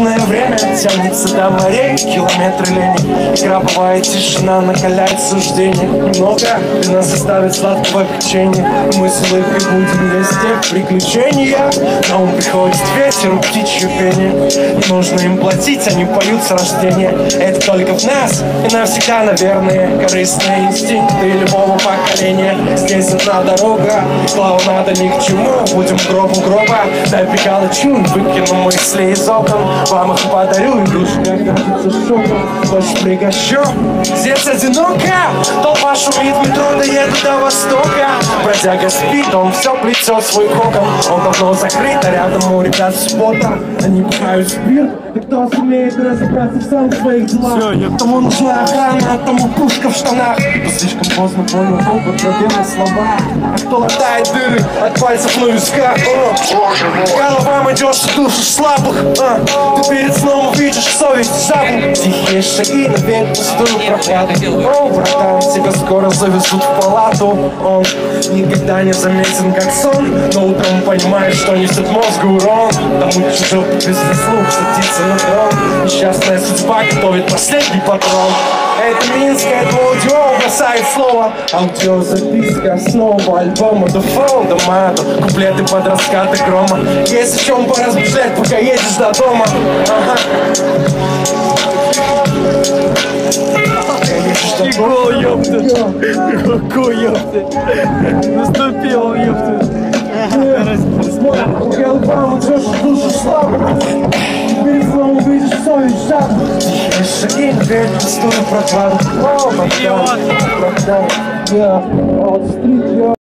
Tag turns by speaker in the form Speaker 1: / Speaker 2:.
Speaker 1: Бешеное время тянется до морей Километры лени. Игра бывает тишина накаляет суждение. Немного для нас оставит сладкого печенья. Мы с улыбкой будем везде приключения. На ум приходит ветер, птичье пение. Не нужно им платить, они поют с рождения. Это только в нас и навсегда, наверное Корыстные инстинкты любого поколения. Здесь одна дорога, слава надо ни к чему. Будем гробу гроба, дай приколочу. Выкину мысли из окон, вам их подарю. Игрушка кажется шоком, больше пригощу Здесь одиноко, толпа шумит метро Доеду до востока, бродяга спит Он все плетет свой кокон, он давно закрыт А рядом у ребят суббота, они пихают спирт. И кто сумеет разобраться в своих делах? Тому нужна охрана, а тому пушка в штанах. Но слишком поздно понял толку пробелы слова. А кто латает дыры от пальцев на висках? Головам идешь в душу слабых. А, Ты перед сном увидишь совесть жабу Тихие шаги навеют пустую прохладу. О, братан, тебя скоро завезут в палату. Он никогда не заметен как сон. Но утром понимаешь, что несет мозгу урон. Тому чужой без заслуг садится на трон. Несчастная судьба готовит последний патрон. Это Минск, это аудио бросает слово. Аудиозаписка, основа альбома До фол, до мата, куплеты под раскаты грома. Есть о чем поразмышлять, пока едешь до дома. Ага.
Speaker 2: Ёпта. Какой, ёпта. Наступил, ёпта.
Speaker 1: Альбом идешь душу славу Перед сном увидишь совесть Тихие шаги навеют пустую прохладу О, братан, братан, я, вот стрит,